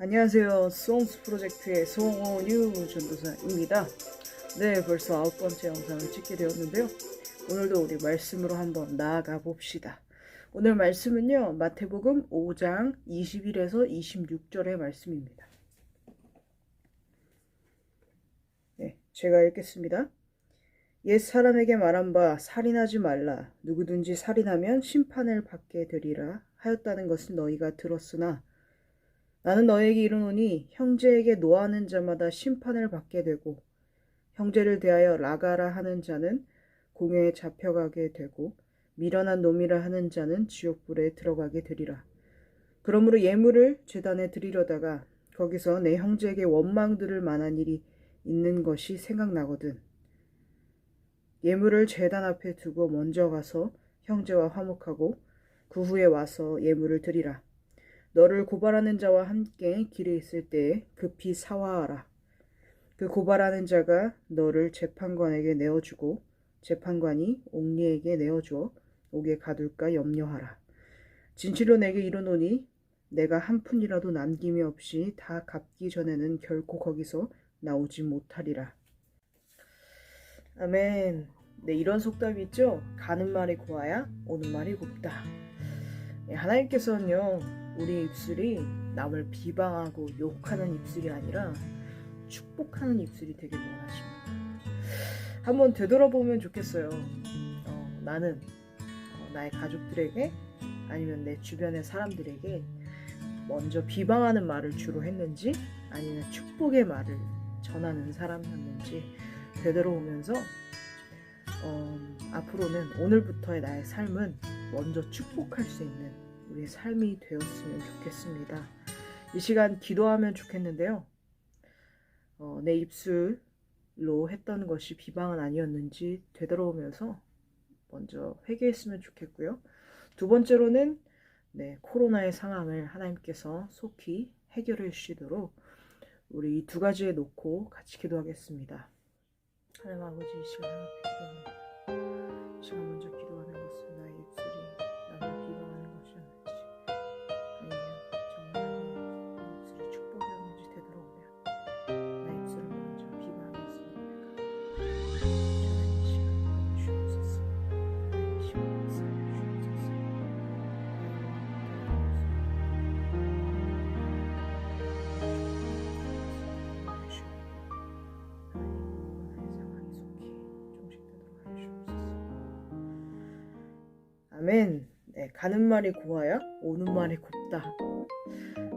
안녕하세요. 송스 프로젝트의 송원유 전도사입니다. 네, 벌써 아홉 번째 영상을 찍게 되었는데요. 오늘도 우리 말씀으로 한번 나아가 봅시다. 오늘 말씀은요, 마태복음 5장 21에서 26절의 말씀입니다. 네, 제가 읽겠습니다. 옛 사람에게 말한 바 살인하지 말라. 누구든지 살인하면 심판을 받게 되리라 하였다는 것을 너희가 들었으나 나는 너에게 이르노니 형제에게 노하는 자마다 심판을 받게 되고 형제를 대하여 라가라 하는 자는 공회에 잡혀가게 되고 미련한 놈이라 하는 자는 지옥불에 들어가게 되리라. 그러므로 예물을 제단에 드리려다가 거기서 내 형제에게 원망 들을 만한 일이 있는 것이 생각나거든. 예물을 제단 앞에 두고 먼저 가서 형제와 화목하고 그 후에 와서 예물을 드리라. 너를 고발하는 자와 함께 길에 있을 때에 급히 사화하라. 그 고발하는 자가 너를 재판관에게 내어주고 재판관이 옥리에게 내어주어 옥에 가둘까 염려하라. 진실로 내게 이르노니 내가 한 푼이라도 남김이 없이 다 갚기 전에는 결코 거기서 나오지 못하리라. 아멘. 네, 이런 속담이 있죠? 가는 말이 고와야 오는 말이 곱다. 네, 하나님께서는요, 우리 입술이 남을 비방하고 욕하는 입술이 아니라 축복하는 입술이 되길 원하십니다. 한번 되돌아보면 좋겠어요. 어, 나는 어, 나의 가족들에게 아니면 내 주변의 사람들에게 먼저 비방하는 말을 주로 했는지 아니면 축복의 말을 전하는 사람이었는지 되돌아오면서 어, 앞으로는 오늘부터의 나의 삶은 먼저 축복할 수 있는 우리의 삶이 되었으면 좋겠습니다. 이 시간 기도하면 좋겠는데요. 어, 내 입술로 했던 것이 비방은 아니었는지 되돌아오면서 먼저 회개했으면 좋겠고요. 두 번째로는 네, 코로나의 상황을 하나님께서 속히 해결해 주시도록 우리 이 두 가지에 놓고 같이 기도하겠습니다. 하나님 아버지 이 시간 기도합니다. 아멘. 네, 가는 말이 고와야 오는 말이 곱다.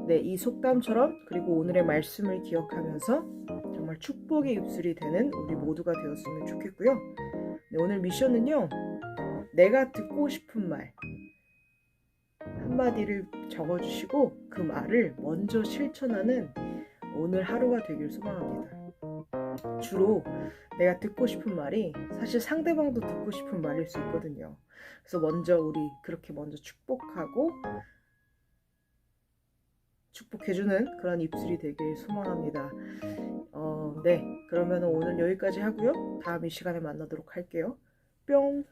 네, 이 속담처럼 그리고 오늘의 말씀을 기억하면서 정말 축복의 입술이 되는 우리 모두가 되었으면 좋겠고요. 네, 오늘 미션은요. 내가 듣고 싶은 말 한마디를 적어주시고 그 말을 먼저 실천하는 오늘 하루가 되길 소망합니다. 주로 내가 듣고 싶은 말이 사실 상대방도 듣고 싶은 말일 수 있거든요. 그래서 먼저 우리 그렇게 먼저 축복하고 축복해주는 그런 입술이 되길 소망합니다. 어, 네. 그러면 오늘 여기까지 하고요. 다음 이 시간에 만나도록 할게요. 뿅!